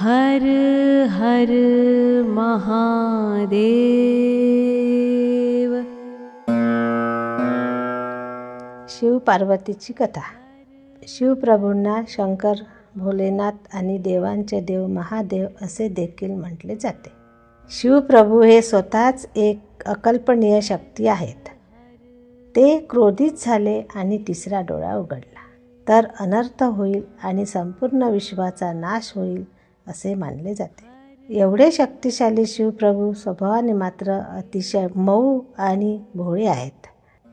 हर हर महादेव। शिव पार्वतीची कथा. शिवप्रभूंना शंकर भोलेनाथ आणि देवांचे देव महादेव असे देखील म्हटले जाते. शिवप्रभू हे स्वतःच एक अकल्पनीय शक्ती आहेत. ते क्रोधित झाले आणि तिसरा डोळा उघडला. तर अनर्थ होईल आणि संपूर्ण विश्वाचा नाश होईल असे मानले जाते. एवढे शक्तिशाली शिवप्रभू स्वभावाने मात्र अतिशय मऊ आणि भोळे आहेत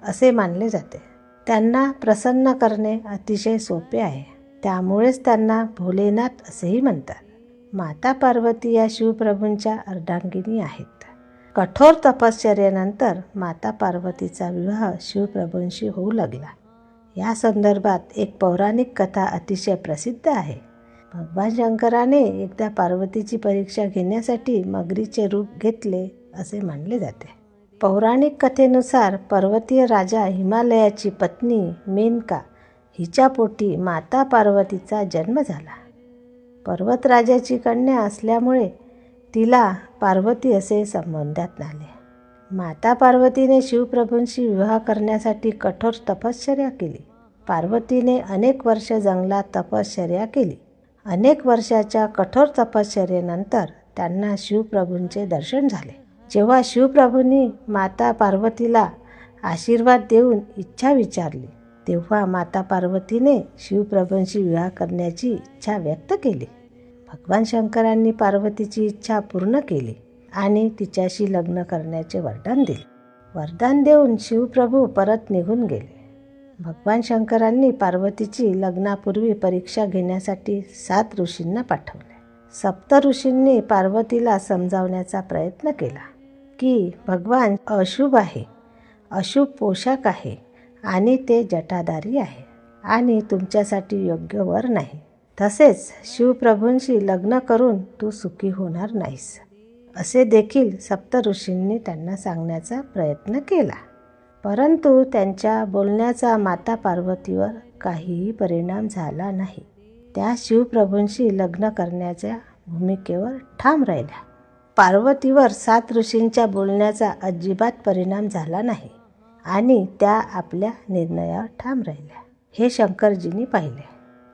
असे मानले जाते. त्यांना प्रसन्न करणे अतिशय सोपे आहे. त्यामुळेच त्यांना भोलेनाथ असेही म्हणतात. माता पार्वती या शिवप्रभूंच्या अर्धांगिनी आहेत. कठोर तपश्चर्येनंतर माता पार्वतीचा विवाह शिवप्रभूंशी होऊ लागला. या संदर्भात एक पौराणिक कथा अतिशय प्रसिद्ध आहे. भगवान शंकराने एकदा पार्वतीची परीक्षा घेण्यासाठी मगरीचे रूप घेतले असे मानले जाते. पौराणिक कथेनुसार पर्वतीय राजा हिमालयाची पत्नी मेनका हिच्या पोटी माता पार्वतीचा जन्म झाला. पर्वतराजाची कन्या असल्यामुळे तिला पार्वती असे संबोधण्यात आले. माता पार्वतीने शिवप्रभूंशी विवाह करण्यासाठी कठोर तपश्चर्या केली. पार्वतीने अनेक वर्ष जंगलात तपश्चर्या केली. अनेक वर्षाच्या कठोर तपश्चर्येनंतर त्यांना शिवप्रभूंचे दर्शन झाले. जेव्हा शिवप्रभूंनी माता पार्वतीला आशीर्वाद देऊन इच्छा विचारली तेव्हा माता पार्वतीने शिवप्रभूंशी विवाह करण्याची इच्छा व्यक्त केली. भगवान शंकरांनी पार्वतीची इच्छा पूर्ण केली आणि तिच्याशी लग्न करण्याचे वरदान दिले. वरदान देऊन शिवप्रभू परत निघून गेले. भगवान शंकरांनी पार्वतीची लग्नापूर्वी परीक्षा घेण्यासाठी सात ऋषींना पाठवले. सप्त ऋषींनी पार्वतीला समजावण्याचा प्रयत्न केला की भगवान अशुभ आहे अशुभ पोशाख आहे आणि ते जटाधारी आहे आणि तुमच्यासाठी योग्य वर नाही. तसेच शिवप्रभूंशी लग्न करून तू सुखी होणार नाहीस. असे देखील सप्त ऋषींनी त्यांना सांगण्याचा प्रयत्न केला. परंतु त्यांच्या बोलण्याचा माता पार्वतीवर काहीही परिणाम झाला नाही. त्या शिवप्रभूंशी लग्न करण्याच्या भूमिकेवर ठाम राहिल्या. पार्वतीवर सात ऋषींच्या बोलण्याचा अजिबात परिणाम झाला नाही आणि त्या आपल्या निर्णयावर ठाम राहिल्या हे शंकरजींनी पाहिले.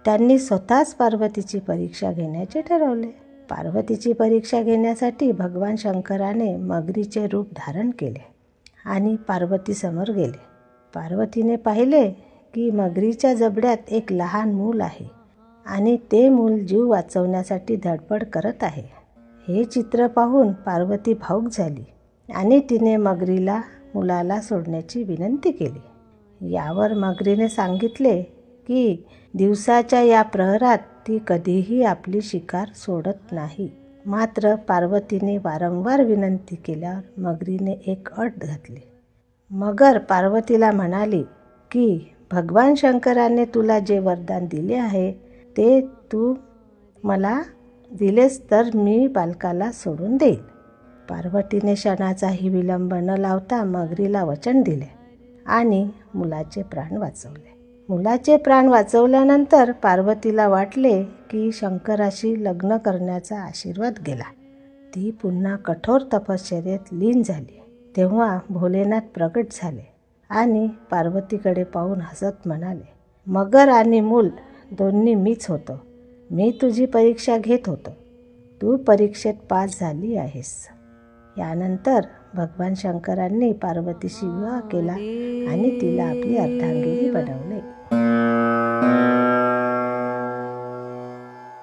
त्यांनी स्वतःच पार्वतीची परीक्षा घेण्याचे ठरवले. पार्वतीची परीक्षा घेण्यासाठी भगवान शंकराने मगरीचे रूप धारण केले. आणि पार्वतीसमोर गेले. पार्वतीने पाहिले की मगरीच्या जबड्यात एक लहान मूल आहे आणि ते मूल जीव वाचवण्यासाठी धडपड करत आहे. हे चित्र पाहून पार्वती भाऊक झाली आणि तिने मगरीला मुलाला सोडण्याची विनंती केली. यावर मगरीने सांगितले की दिवसाच्या या प्रहरात ती कधीही आपली शिकार सोडत नाही. मात्र पार्वतीने वारंवार विनंती केल्यावर मगरीने एक अट घातली. मगर पार्वतीला म्हणाली की भगवान शंकराने तुला जे वरदान दिले आहे ते तू मला दिलेस तर मी बालकाला सोडून देईल पार्वतीने क्षणाचाही विलंब न लावता मगरीला वचन दिले आणि मुलाचे प्राण वाचवले. मुलाचे प्राण वाचवल्यानंतर पार्वतीला वाटले की शंकराशी लग्न करण्याचा आशीर्वाद गेला. ती पुन्हा कठोर तपश्चर्येत लीन झाली. तेव्हा भोलेनाथ प्रकट झाले आणि पार्वतीकडे पाहून हसत म्हणाले मगर आणि मूल दोन्ही मीच होतो. मी तुझी परीक्षा घेत होतो. तू परीक्षेत पास झाली आहेस. यानंतर भगवान शंकरांनी पार्वतीशी विवाह केला आणि तिला आपली अर्धांगिनी बनवले.